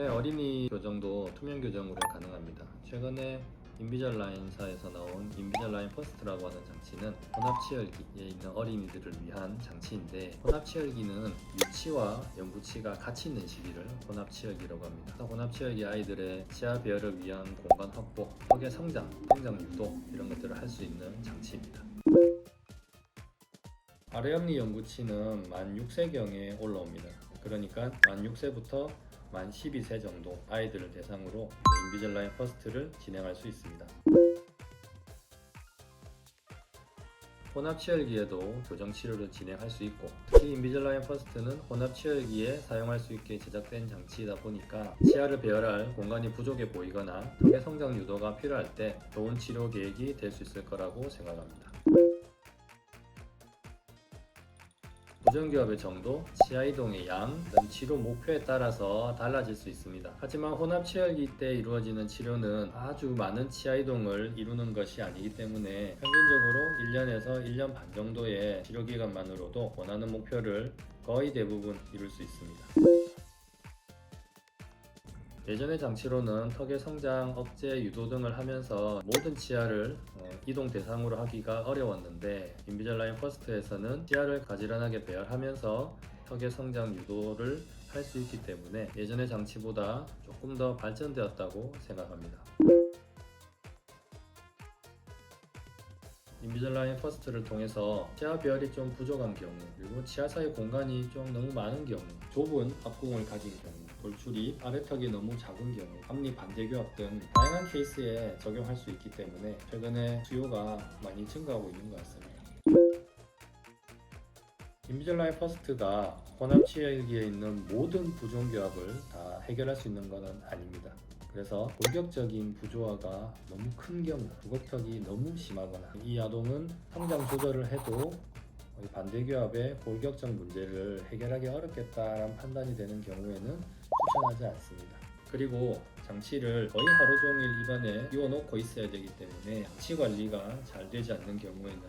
네, 어린이 교정도 투명 교정으로 가능합니다. 최근에 인비절라인사에서 나온 인비절라인 퍼스트라고 하는 장치는 혼합치열기에 있는 어린이들을 위한 장치인데 혼합치열기는 유치와 연구치가 같이 있는 시기를 혼합치열기라고 합니다. 혼합치열기 아이들의 치아 배열을 위한 공간 확보, 턱의 성장, 성장 유도 이런 것들을 할 수 있는 장치입니다. 아래엽니 연구치는 만 6세경에 올라옵니다. 그러니까 만 6세부터 만 12세 정도 아이들을 대상으로 인비절라인 퍼스트를 진행할 수 있습니다. 혼합 치열기에도 교정 치료를 진행할 수 있고 특히 인비절라인 퍼스트는 혼합 치열기에 사용할 수 있게 제작된 장치이다 보니까 치아를 배열할 공간이 부족해 보이거나 턱의 성장 유도가 필요할 때 좋은 치료 계획이 될 수 있을 거라고 생각합니다. 부정기압의 정도, 치아 이동의 양, 등 치료 목표에 따라서 달라질 수 있습니다. 하지만 혼합 치열기 때 이루어지는 치료는 아주 많은 치아 이동을 이루는 것이 아니기 때문에 평균적으로 1년에서 1년 반 정도의 치료 기간만으로도 원하는 목표를 거의 대부분 이룰 수 있습니다. 예전의 장치로는 턱의 성장, 억제, 유도 등을 하면서 모든 치아를 어, 이동 대상으로 하기가 어려웠는데 인비절라인 퍼스트에서는 치아를 가지런하게 배열하면서 턱의 성장 유도를 할 수 있기 때문에 예전의 장치보다 조금 더 발전되었다고 생각합니다. 인비절라인 퍼스트를 통해서 치아 배열이 좀 부족한 경우 그리고 치아 사이 공간이 좀 너무 많은 경우 좁은 앞궁을 가진 경우 돌출이 아래턱이 너무 작은 경우 앞니 반대교합 등 다양한 케이스에 적용할 수 있기 때문에 최근에 수요가 많이 증가하고 있는 것 같습니다. 인비절라인 퍼스트가 혼합치열기에 있는 모든 부종교합을 다 해결할 수 있는 것은 아닙니다. 그래서 본격적인 부조화가 너무 큰 경우, 부각턱이 너무 심하거나 이 아동은 성장 조절을 해도 이 반대교합의 골격적 문제를 해결하기 어렵겠다라는 판단이 되는 경우에는 추천하지 않습니다. 그리고 장치를 거의 하루 종일 입안에 끼워놓고 있어야 되기 때문에 장치 관리가 잘 되지 않는 경우에는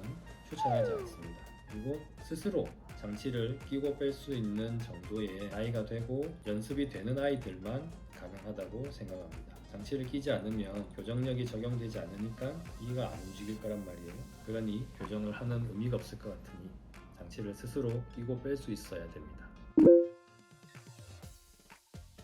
추천하지 않습니다. 그리고 스스로 장치를 끼고 뺄 수 있는 정도의 나이가 되고 연습이 되는 아이들만 가능하다고 생각합니다. 장치를 끼지 않으면 교정력이 적용되지 않으니까 이가 안 움직일 거란 말이에요. 그러니 교정을 하는 의미가 없을 것 같으니 장치를 스스로 끼고 뺄 수 있어야 됩니다.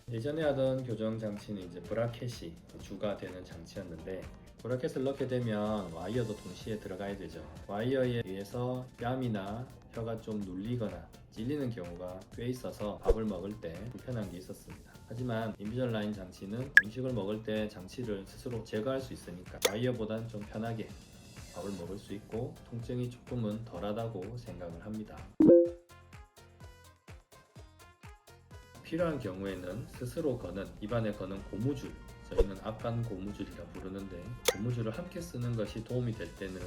예전에 하던 교정 장치는 이제 브라켓이 주가 되는 장치였는데 브라켓을 넣게 되면 와이어도 동시에 들어가야 되죠. 와이어에 의해서 뺨이나 혀가 좀 눌리거나 찔리는 경우가 꽤 있어서 밥을 먹을 때 불편한 게 있었습니다. 하지만 인비절 라인 장치는 음식을 먹을 때 장치를 스스로 제거할 수 있으니까 와이어보단 좀 편하게 밥을 먹을 수 있고 통증이 조금은 덜하다고 생각을 합니다. 필요한 경우에는 스스로 거는 입안에 거는 고무줄 저희는 앞간 고무줄이라 부르는데 고무줄을 함께 쓰는 것이 도움이 될 때는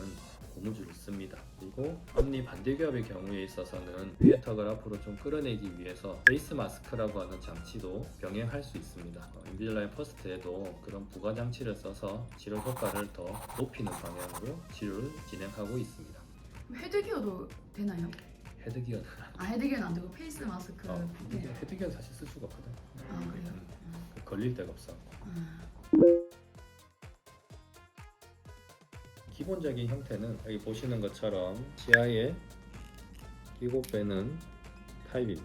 고무줄을 씁니다. 그리고 앞니 반대교합의 경우에 있어서는 위에 턱을 앞으로 좀 끌어내기 위해서 베이스 마스크라고 하는 장치도 병행할 수 있습니다. 어, 인비절라인 퍼스트에도 그런 부가 장치를 써서 치료 효과를 더 높이는 방향으로 치료를 진행하고 있습니다. 헤드기어도 되나요? 헤드기어는 아 헤드기어는 안 되고 페이스 마스크. 어, 네. 헤드기어는 사실 쓸 수가 없거든. 아 그래요? 음, 걸릴 데가 없어. 아, 기본적인 형태는 여기 보시는 것처럼 치아에 끼고 빼는 타입입니다.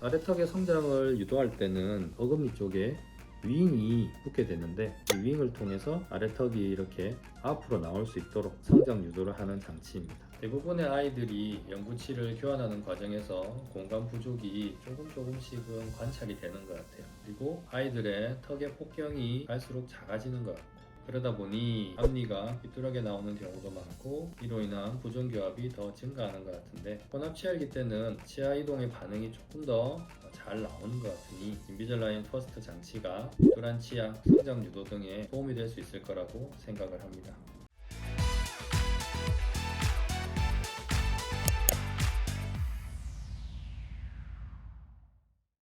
아래턱의 성장을 유도할 때는 어금니 쪽에 윙이 붙게 되는데 이 윙을 통해서 아래턱이 이렇게 앞으로 나올 수 있도록 성장 유도를 하는 장치입니다. 대부분의 아이들이 연구치를 교환하는 과정에서 공간 부족이 조금 조금씩은 관찰이 되는 것 같아요. 그리고 아이들의 턱의 폭경이 갈수록 작아지는 것 같아요. 그러다 보니 앞니가 삐뚤하게 나오는 경우도 많고 이로 인한 부정교합이 더 증가하는 것 같은데 혼합 치열기 때는 치아 이동의 반응이 조금 더 잘 나오는 것 같으니 인비절라인 퍼스트 장치가 삐뚤한 치아, 성장 유도 등에 도움이 될 수 있을 거라고 생각을 합니다.